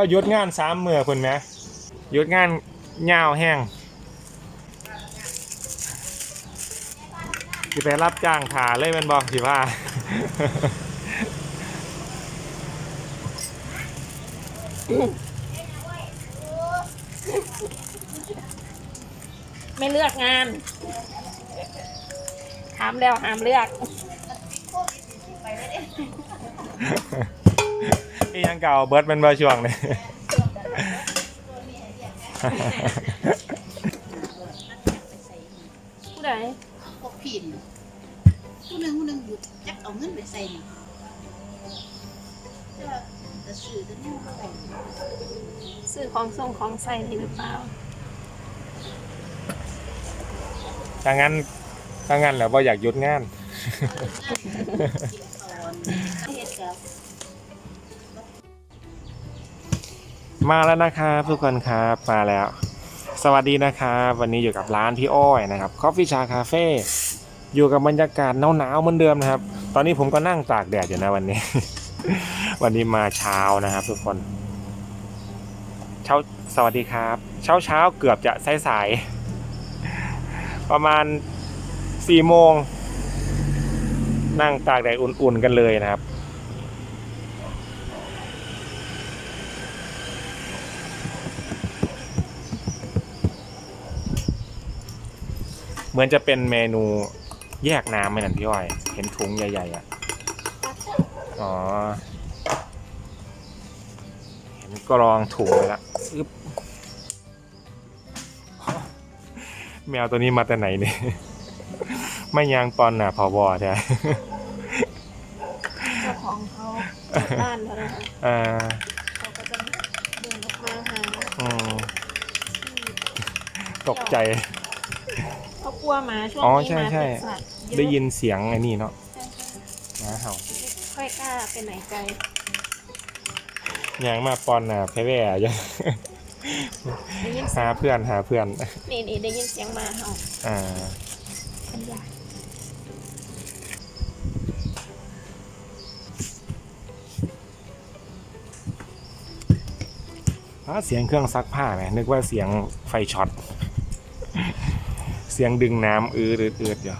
ก็หยุดงานสามมือคุณไหมหยุดงานยาวแห้งสิไปรับจ้างถาเลยมันบอกสิว่า ไม่เลือกงานถามแล้วห้ามเลือก ยังเก่าเบิร์ดเป็นเบอร์ช่วงเลยผู้ใดพวกผินผู้หนึ่งผู้หนึ่งหยุดจักเอาเงินไปใส่นี่จะจะซื้อตัวนี้มาใส่ซื้อของส่งของใส่นี่หรือเปล่าถ้างั้นถ้างั้นแล้วว่าอยากหยุดงาน ตอนเฮ็ดกับ มาแล้วนะครับทุกคนครับมาแล้ว สวัสดีนะครับวันนี้อยู่กับร้านพี่อ้อยนะครับ Coffee Chá Cafe อยู่กับบรรยากาศหนาวๆเหมือนเดิมนะครับ ตอนนี้ผมก็นั่งตากแดดอยู่นะวันนี้ วันนี้มาเช้านะครับ ทุกคนเช้าสวัสดีครับ เช้าเช้าเกือบจะสายๆประมาณสี่โมงนั่งตากแดดอุ่นๆกันเลยนะครับ มือนจะเป็นเมนูแยกน้ำไหมนั่นพี่อ้อย เห็นถุงใหญ่ๆอะ อ๋อ เห็นกรองถุงเลยละอึ๊บแมวตัวนี้มาแต่ไหนเนี่ยไม่ยางปอนน่ะพอบอใช่ไหมเจ้าของเขาเปิดบ้านแล้วนะคะอ่าเขาก็จะเดินออกมาหาอืมตกใจเขาก ลัวหมาช่วงอ๋อนี้ใช่หมาใช่ เป็นสัตว์เอะได้ยินเสียงไอ้นี่เนาะใช่ใช่หมาเห่าไม่ค่อยกล้าไปไหนไกลยางมาปอนน่ะแพ้แว่ยังได้ยินเสีหายงเพื่อนหาเพื่อน นี่นี่ได้ยินเสียงหมาเห่าอ่า เป็นใหญ่อ่าเสียงเครื่องซักผ้าไหมนึกว่าเสียงไฟช็อตเสียงดึงน้ำอืดอืดอืดอยู่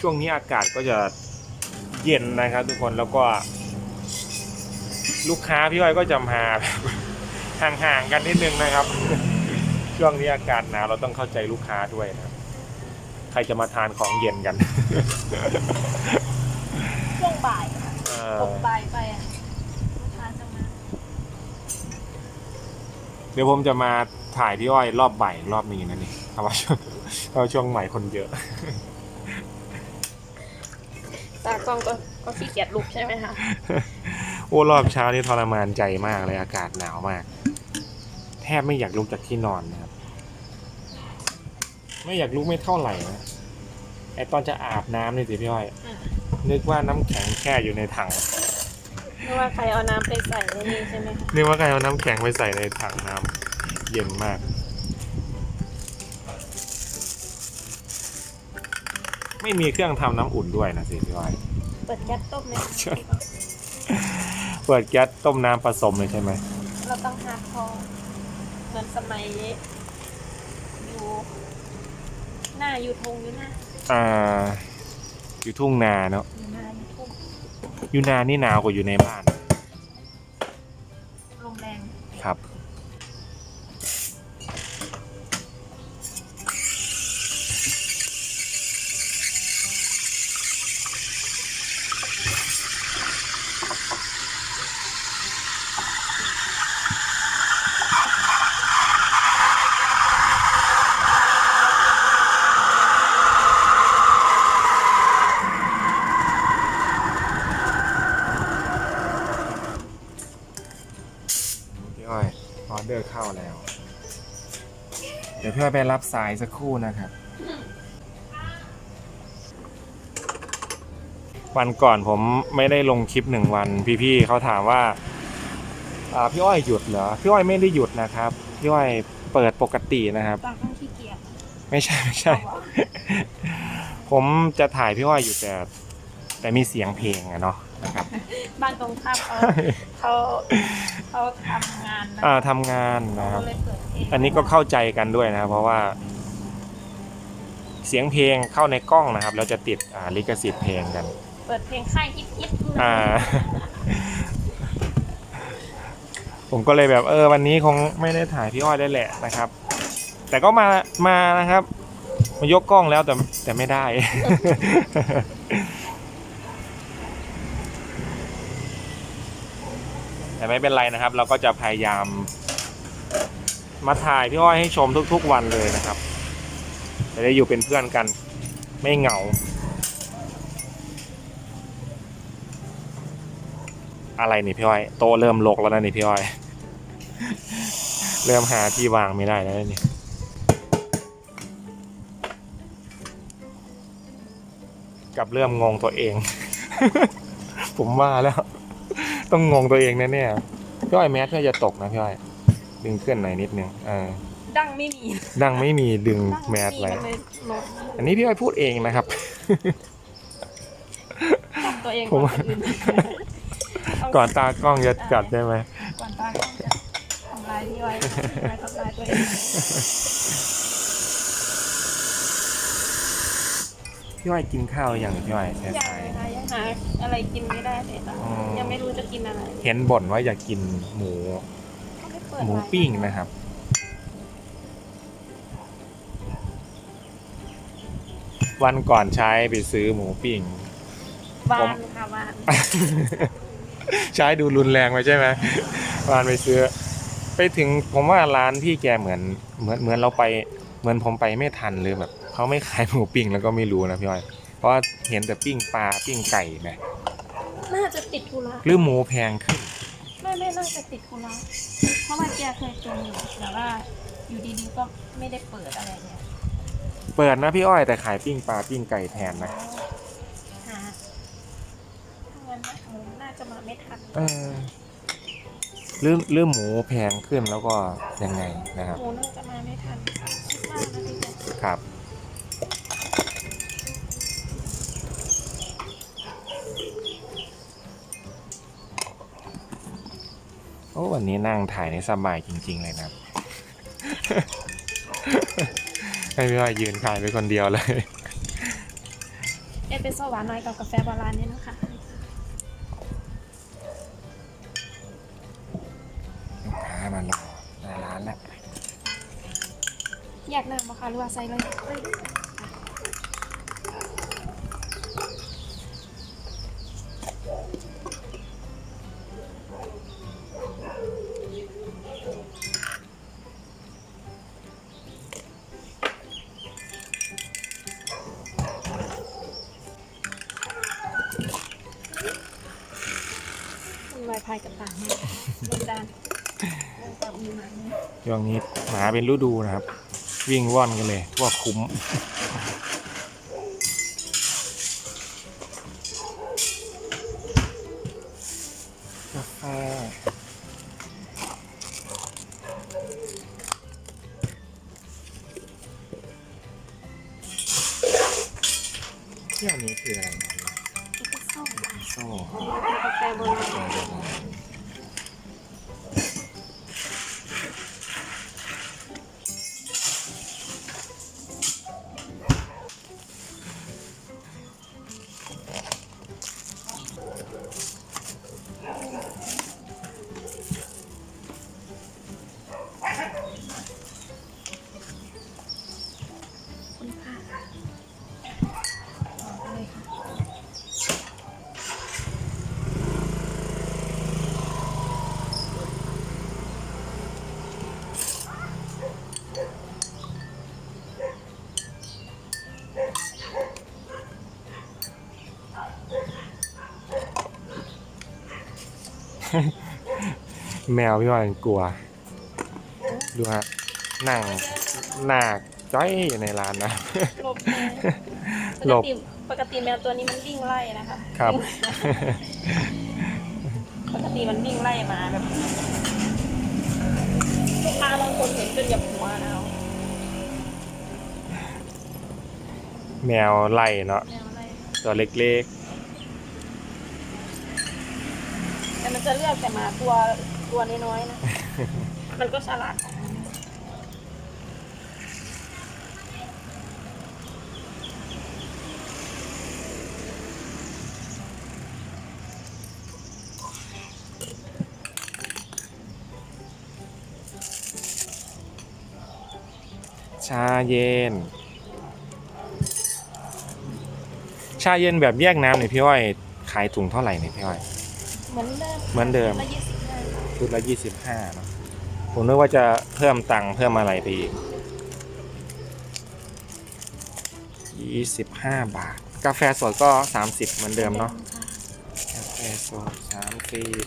ช่วงนี้อากาศก็จะเย็นนะครับทุกคนแล้วก็ ลูกค้าพี่อ้อยก็จะมาห่างๆกันนิดนึงนะครับ ช่วงนี้อากาศหนาวเราต้องเข้าใจลูกค้าด้วยนะครับใครจะมาทานของเย็นกัน ช่วงบ่ายค่ะเอตอกบ่ายไปอะลูกค้าจะมา เดี๋ยวผมจะมาถ่ายพี่อ้อยรอบบ่ายรอบนี้นะนี่เพราะว่าช่วงเพราะว่าช่วงใหม่คนเยอะ ตากล้องก็ก็ขี้เกียจลุกใช่ไหมคะโอ้รอบเช้านี่ทรมานใจมากเลยอากาศหนาวมาก แทบไม่อยากลุกจากที่นอนนะครับ ไม่อยากลุกไม่เท่าไหร่นะไอตอนจะอาบน้ำนี่สิพี่อ้อยอะนึกว่าน้ำแข็งแช่อยู่ในถัง ไม่ว่าใครเอาน้ำไปใส่ในนี้ใช่ไหมคะนึกว่าใครเอาน้ำแข็งไปใส่ในถังน้ำเย็นมาก ไม่มีเครื่องทำน้ำอุ่นด้วยนะสิพี่อ้อยเปิดแก๊สต้มไหมใช่เปิดแก๊สต้มน้ำผสมเลยใช่ไหมเราต้องหาคอเหมือนสมัยอยู่หน้าอยู่ทงอยู่หน้าอ่า อยู่ทุ่งนาเนาะ อยู่หน้าอยู่ทุ่ง อยู่นานี่หนาวกว่าอยู่ในบ้าน ไปรับสายสักครู่นะครับ วันก่อนผมไม่ได้ลงคลิปหนึ่งวัน พี่ๆเขาถามว่าอ่าพี่อ้อยหยุดเหรอพี่อ้อยไม่ได้หยุดนะครับพี่อ้อยเปิดปกตินะครับตากล้องขี้เกียจไม่ใช่ไม่ใช่ผผมจะถ่ายพี่อ้อยอยู่แต่แต่มีเสียงเพลงอะเนาะ นะครับ บ้านตรงข้ามเขาเขาเขาทำงานนะอ่าทำงานนะครับเขาเลยเปิดเพลงอันนี้ก็เข้าใจกันด้วยนะครับ เพราะว่า เสียงเพลงเข้าในกล้องนะครับ เราจะติดอ่าลิขสิทธิ์เพลงกัน เปิดเพลงค่ายฮิตฮิตอ่า ผมก็เลยแบบเออ วันนี้คงไม่ได้ถ่ายพี่อ้อยได้แหละนะครับ แต่ก็มามานะครับ มายกกล้องแล้วแต่แต่ไม่ได้ แต่ไม่เป็นไรนะครับ เราก็จะพยายาม มาถ่ายพี่อ้อยให้ชมทุกๆวันเลยนะครับ จะได้อยู่เป็นเพื่อนกัน ไม่เหงา อะไรนี่พี่อ้อยโตเริ่มลกแล้วนะนี่พี่อ้อย เริ่มหาที่วางไม่ได้แล้วนี่กับเริ่มงงตัวเอง ผมว่าแล้ว ต้องงงตัวเองแน่ๆพี่อ้อยแมสเพื่อจะตกนะพี่อ้อยดึงขึ้นหน่อยนิดนึงอ่าดังไม่มีดังไม่มีดึงดังแมไม่สมีไว้มันเลยลดอันนี้พี่อ้อยพูดเองนะครับจับตัวเองผมก่อนคนอื่นเอาก่อนตากล้องจะจัดได้ไหมก่อนตากล้องจะทำลายพี่ไว้ไว้ทำลายตัวเอง พี่อ้อยกินข้าวหรือยังพี่อ้อยแค่ยังใช่นะคะยังหาอะไรกินไม่ได้เลยค่ะอ๋อยังไม่รู้จะกินอะไรเห็นบ่นว่าอยากกินหมูเขาไม่เปิดหมูร้านปิ้งนะครับ วันก่อนใช้ไปซื้อหมูปิ้ง วาผมนค่ะวานใช้ดูรุนแรงไปใช่ไหมวานไปซื้อ ไปถึงผมว่าร้านพี่แกเหมือนเหมือนเหมือนเราไป เหมือนผมไปไม่ทันเลยแบบ เขาไม่ขายหมูปิ้งแล้วก็ไม่รู้นะพี่อ้อย เพราะว่าเห็นแต่ปิ้งปลาปิ้งไก่นะน่าจะติดธุระหรือหมูแพงขึ้น ไม่ไม่น่าจะติดธุระเพราะว่าแกเคยเป็นอยู่แต่ว่าอยู่ดีๆก็ไม่ได้เปิดอะไรเนี่ยเปิดนะพี่อ้อยแต่ขายปิ้งปลาปิ้งไก่แทนนะหาถ้างั้นนะหมูน่าจะมาไม่ทันเออหรือหรือหมูแพงขึ้นแล้วก็ยังไงนะครับหมูน่าจะมาไม่ทันคิดว่านะพี่แจ๊คครับ อ้วันนี้นั่งถ่ายในสบายจริง ๆ เลยนะครับให้พี่อ้อยยืนขายไปคนเดียวเลย เอสเปรสโซ่หวานน้อยกับกาแฟโบราณเนี่ยนะคะลูกค้ามารอหน้าร้านแล้วแยกน้ำมาค่ะหรือว่าใส่เลย มีไวไฟกับต่างมากบนด้านกับมีมันช่วงนี้หมาเป็นฤดูนะครับ วิ่งว่อนกันเลยทั่วคุ้ม แมวพี่ว่ามันกลัว ดูฮะนั่งหน้าจ้อยอยู่ในร้านนะหลบเลยปหลกบติปกติแมวตัวนี้มันวิ่งไล่นะคะครับ ปกติมันวิ่งไล่มาแบบลูกค้าบางคนเห็นจนหยับหัวนะเอาแมวไล่เนาะแนวอะไรตัวเล็กแต่มันจะเลือกแต่หมาตัว ตัวน้อยๆนะ มันก็ฉลาดของมันๆชาเย็น ชาเย็นแบบแยกน้ำเนี่ยพี่อ้อย ขายถุงเท่าไหร่เนี่ยพี่อ้อย เหมือนเดิมเหมือนเดิม ละยี่สิบห้า ชุดละยี่สิบห้าเนาะผมนึกว่าจะเพิ่มตังค์เพิ่มอะไรไปอีกยี่สิบห้าบาท กาแฟสดก็สามสิบเหมือนเดิมเนาะกาแฟสดสามสิบ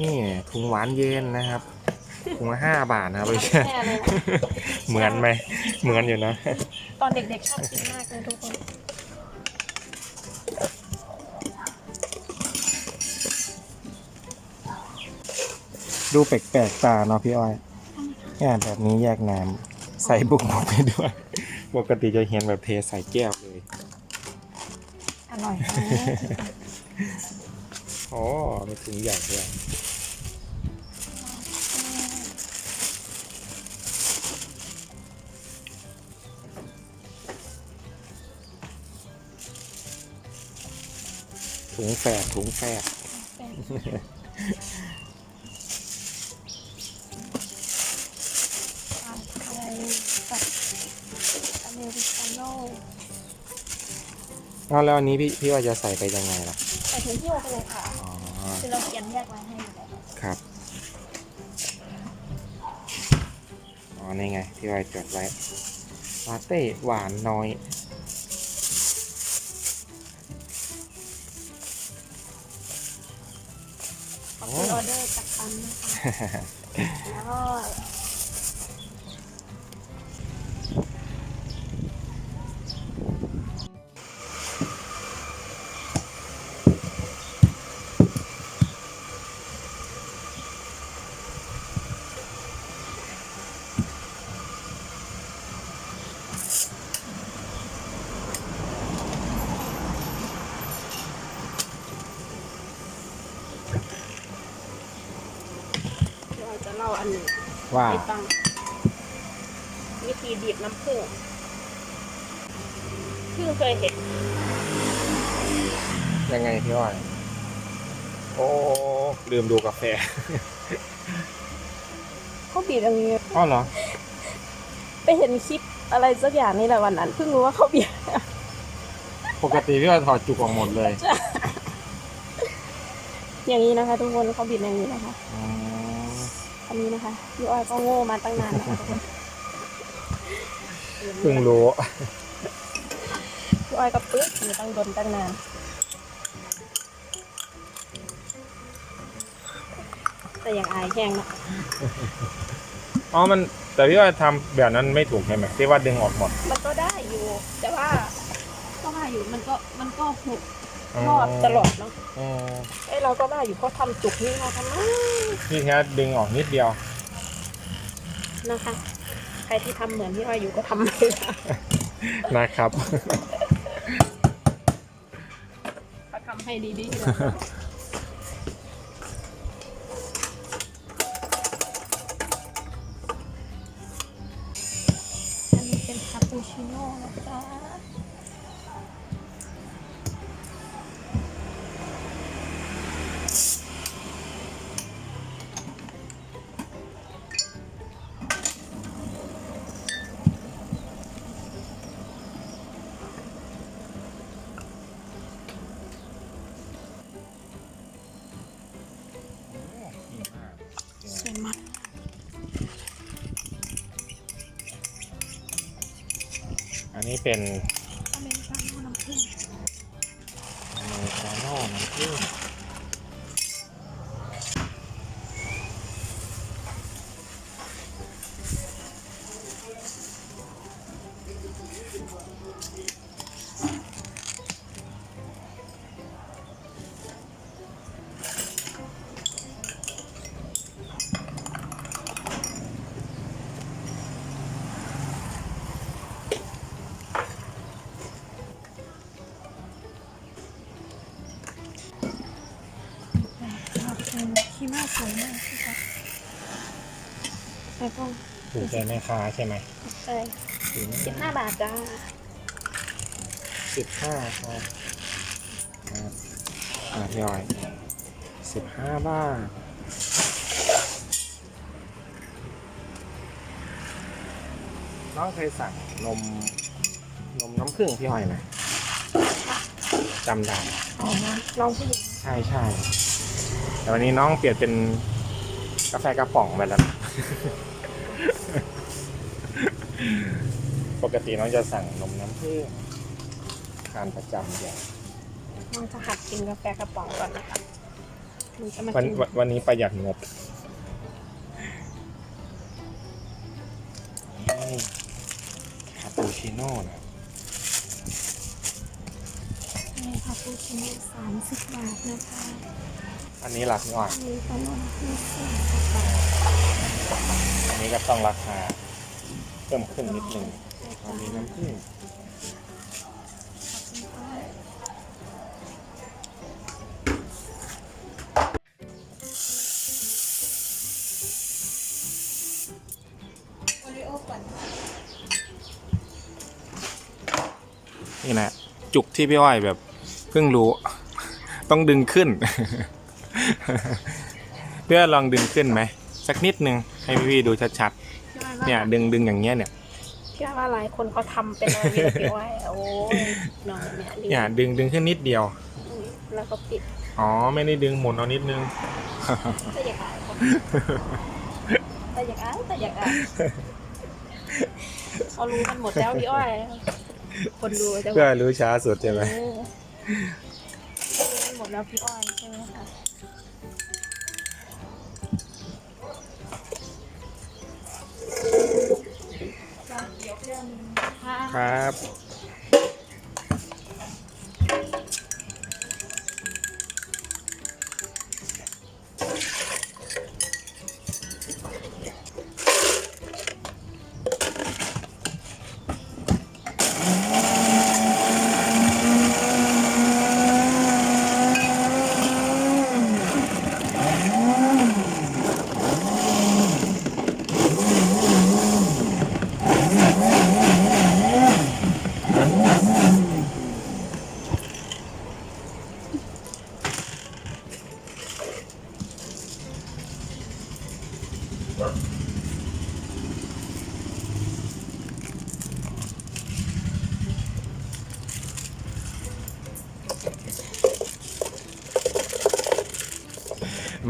นี่ถุงหวานเย็นนะครับ ถุงละห้าบาทนะครับไม่ใช่แน่เลยนะเหมือนไหมเหมือนอยู่นะ ตอนเด็กๆชอบกินมากเลยทุกคนดูแปลกๆตาเนาะพี่อ้อยแง่แบบนี้แยกน้ำใส่บุกบุกไปด้วย ปกติจะเห็นแบบเทใส่แก้วเลย อร่อยนะอ๋อมีถุงใหญ่ด้วย ถุงแฝดถุงแฝดอะไรกับอเมริกาโน่เอาแล้วอันนี้พี่พี่ว่าจะใส่ไปยังไงล่ะ ใส่ถุงที่โอไปเลยค่ะ อ๋อ คือเราเขียนแยกไว้ให้อยู่แล้วครับ อ๋อ นี่ไงที่วาจดไว้ลาเต้หวานน้อย อบคุณออเดอร์จากปันนะคะแล้วก็ ว่าให้ฟังวิธีดีบน้ำผึ้งเพิ่งเคยเห็นยังไงพี่อ้อย โอ้ลืมดูกาแฟ เขาบีบอย่างนี้ อ้อเหรอ ไปเห็นคลิปอะไรสักอย่างนี่แหละวันนั้นเพิ่งรู้ว่าเขาบีบปกติพี่อ้อยถอดจุกออกหมดเลย อย่างนี้นะคะ ทุกคนเขาบีบอย่างนี้นะคะ อืมอั นนี้นะคะพี่อ้อยก็โง่มาตั้งนานนะคะทุกคนเพิ่งรู้พี่อ้อยก็ปึ๊กมันต้องโดนตั้งนานแต่อย่างอายแห้งเนอะอ๋อมันแต่พี่อ้อยทำแบบนั้นไม่ถูกใช่ไหมที่ว่าดึงออกหมด มันก็ได้อยู่ แต่ว่าก็ว่าอยู่มันก็มันก็หก รอดตลอดเนาะอืมไอ้ยเราก็ว่าอยู่เขาทำจุกนี่เราทำไมพี่แค่ดึงออกนิดเดียวนะคะ ใครที่ทำเหมือนที่ว่าอยู่ก็ทำไม่ได้นะครับ เขาทำให้ดีๆอั นนี้เป็นอเมริกาโน่น้ำผึ้งอเมริกาโน่น้ำผึ้ง ถูกใจแม่ค้าใช่ไหมใช่สิบห้าบาทจ้าสิบห้าครับครับอ่าพี่ออยสิบห้าบาทน้องเคยสั่งนมนมน้ำผึ้งพี่ออยไหมจำได้อ๋อลองผู้หญิงใช่ใช่แต่วันนี้น้องเปลี่ยนเป็นกาแฟกระป๋องไปแล้วป กติน้องจะสั่งนมน้ำผึ้งทานประจำอย่างน้องจะหัดกินกาแฟกระป๋องก่อนนะคะมันจะมาวันกินวันวันนี้ประหยัดงบนี่คาปูชิโน่นะนี่ค่ะปูชิโน่สามสิบบาทนะคะอันนี้หลักหน่อยอันนี้ก็นมที่สี่สิบบาทอันนี้ก็ต้องราคาเพิ่มขึ้นนิดหนึ่ง อันนี้น้ำผึ้งนี่นะจุกที่พี่อ้อยแบบเพิ่งรู้ ต้องดึงขึ้น เพื่อลองดึงขึ้นไหม สักนิดนึงให้พี่ๆดูชัดๆ เนี่ยดึงดึงอย่างเงี้ยเนี่ย พี่ว่าหลายคนเขาทำเป็นอะไรไม่รู้พี่ว่าโอ้ยน้องเนี่ยดีเนี่ยดึงดึงขึ้นนิดเดียว แล้วก็ปิดอ๋อ ไม่ได้ดึงหมุนเอานิดนึง แต่อยากอายเขาแต่อยากอายแต่อยากอายเขารู้กันหมดแล้วพี่อ้อยคนดูจะเพื่อรู้ช้าสุดใช่ไหม เออรู้กันหมดแล้วพี่อ้อย ครับ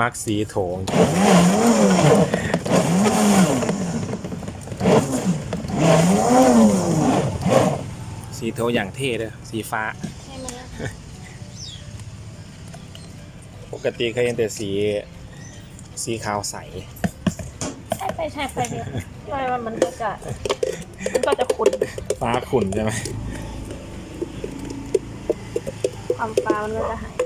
มักสีโถง สีโถงอย่างเท่เลยสีฟ้าใช่ไหมปกติเคยเห็นแต่สีสีขาวใส ใช่ไปใช่ไปเนี่ยพี่อ้อยว่ามันก็จะมันก็จะขุ่นฟ้าขุ่นใช่ไหมความฟ้ามันก็จะหาย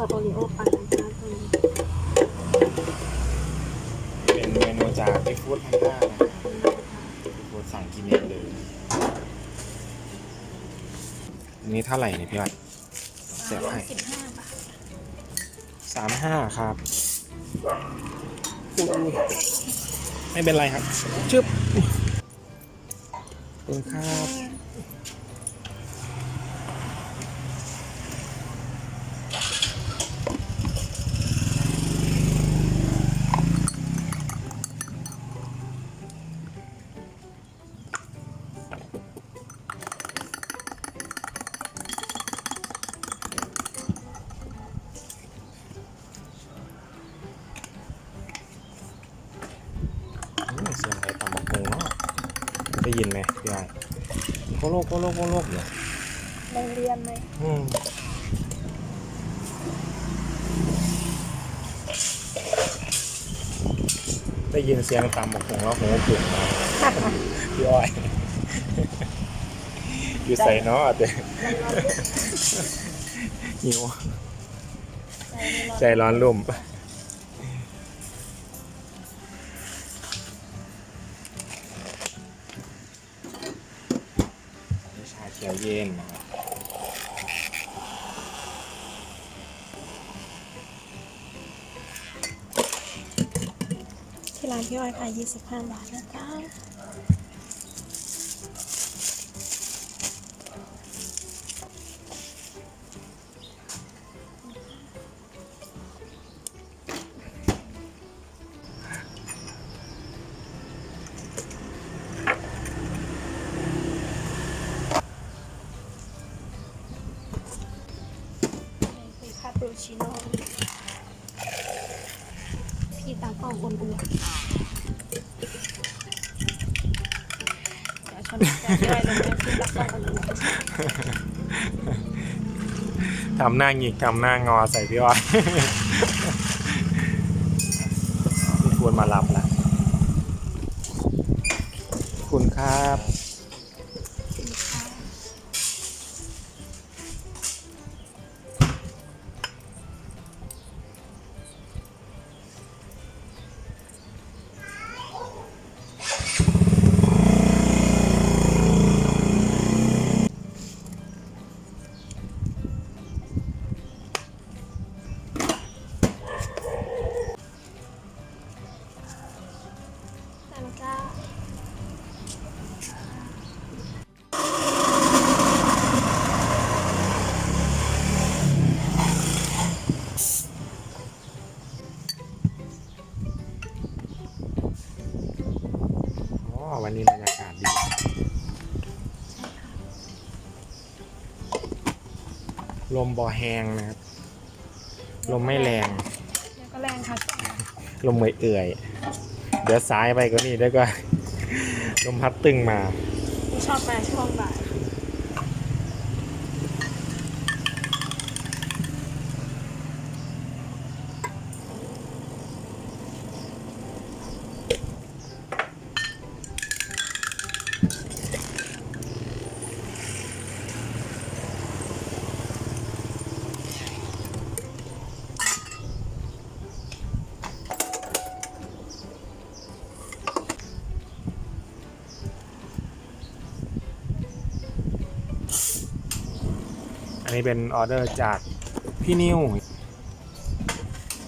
ไปนมสโอริโอปั่นนะคะตัวนี้เป็นเมนูจากพี่ฟู้ดแพนด้านะครับฟูดสั่งกินเองเลยอันนี้เท่าไหร่เนี่ยพี่อ้อยเสียบให้สิบห้าบาทสามห้าครับอุ๊ยไม่เป็นไรครับ ชึบขอบคุณครับ ได้ยินไหมพี่ไอ้โคโลกโคโลกโคโลกเนี่ยโรงเรียนไหมอืมได้ยินเสียงตำบักฮงแล้วโหปุ่นมาพี่อ้อย อยู่ใส่เนาะแต่หิวใจร้อนรุ่ม นนะครับที่ร้านพี่อ้อยค่ะ25 บาทนะคะ ทำหน้าหงิกทำหน้างอใส่พี่อ้อยควรมารับแล้วคุณครับ ลมบ่อแหงนะครับ ลมไม่แรงแล้วก็แรงค่ะลมเอื่อยๆเดี๋ยวซ้ายไปก็นี่แล้วก็ ลมพัดตึงมา ชอบมาช่วงบ่าย อั นนี้เป็นออเดอร์จากพี่นิว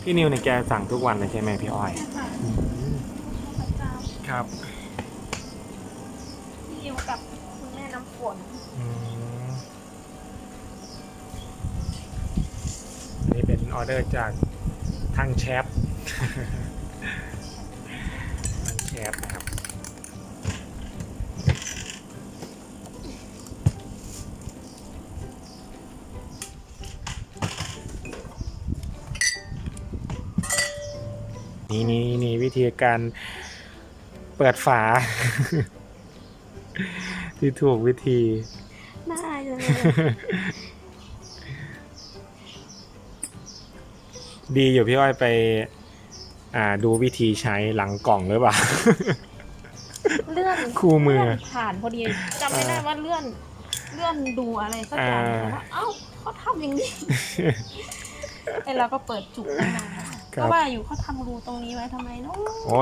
พี่นิวเนี่ยแกสั่งทุกวันเลยใช่ไหมพี่อ้อยค่ะอืมประจครับำพี่ยิวกับคุณแม่น้ำฝนอืมอันนี้เป็นออเดอร์จากทางแชท ธีการเปิดฝา ที่ถูกวิธีน่าอายจังเลยดีอยู่พี่อ้อยไป อ่าดูวิธีใช้หลังกล่องหรือเปล่า เลื่อนคู่มือ เลื่นผ่านพอดีจำไม่ได้ว่าเลื่อน เลื่อนดูอะไรสักอย่างอ่าแต่ว่าเอ้าเขาทำอย่างนี้ไอเราก็เปิดจุกตั้งนานแล้ว ครัก็บ ว่าอยู่เขาทำรูตรงนี้ไว้ทำไมเนาะโอ้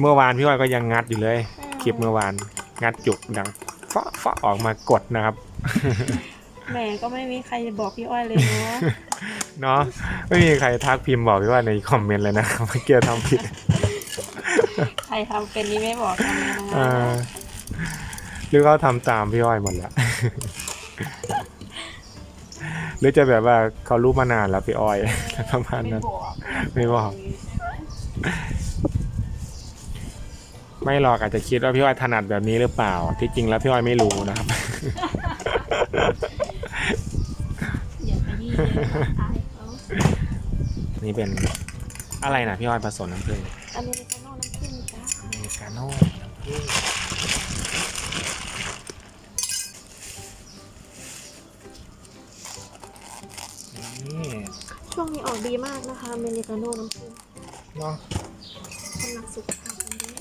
เมื่อวานพี่อ้อยก็ยังงัดอยู่เลยอืมคลิปเมื่อวานงัดจุกดังฟ้าฟ้าออกมากดนะครับ แหมก็ไม่มีใครจะบอกพี่อ้อยเลยเนาะ เนาะไม่มีใครทักพิมพ์บอกพี่ว่าในคอมเมนต์เลยนะครับว่าเกียร์ทำผิด ใครทำเป็นนี่ไม่บอกกันเลยนะอ่าหรือเขาทำตามพี่อ้อยหมดแล้ว หรือจะแบบว่าเขารู้มานานแล้วพี่อ้อยประมาณไม่นั้นบอกไม่บอกไม่หรอกอาจจะคิดว่าพี่อ้อยถนัดแบบนี้หรือเปล่า ที่จริงแล้วพี่อ้อยไม่รู้นะครับอย่าไปยี่เลยอายเขานี่เป็นอะไรนะพี่อ้อยผสมน้ำผึ้งอเมริกาโน่น้ำผึ้งจ้าอเมริกาโน่น้ำผึ้ง ดีมากนะคะอเมริกาโน่น้ำผึ้งเนาะคนรักสุขภาพกันด้วย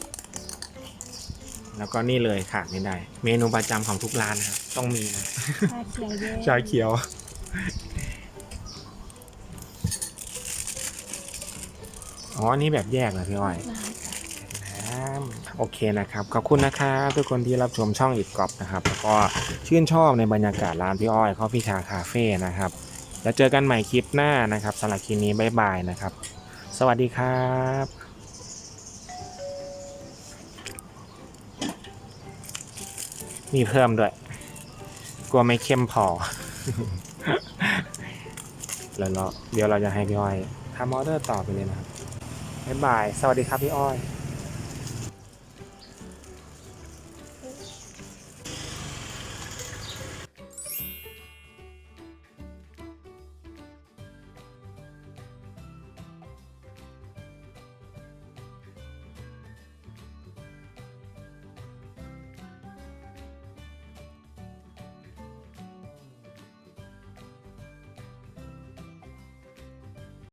แล้วก็นี่เลยขาดไม่ได้ เมนูประจำของทุกร้านนะครับต้องมีนะ ชาเขียวเย้ชาเขียว อ๋ออันนี่แบบแยกเหรอพี่อ้อยน้ำโอเคนะครับ ขอบคุณนะครับทุกคนที่รับชมช่องอิดกรอบนะครับ แล้วก็ชื่นชอบในบรรยากาศร้านพี่อ้อยข้อพี่ชาคาเฟ่นะครับ แล้วเจอกันใหม่คลิปหน้านะครับสำหรับคลิปนี้บ๊ายบายนะครับ สวัสดีครับมีเพิ่มด้วย กลัวไม่เข้มพอ แล้วเดี๋ยวเราจะให้พี่อ้อยทำออเดอร์ต่อไปเลยนะครับ บ๊ายบาย สวัสดีครับพี่อ้อย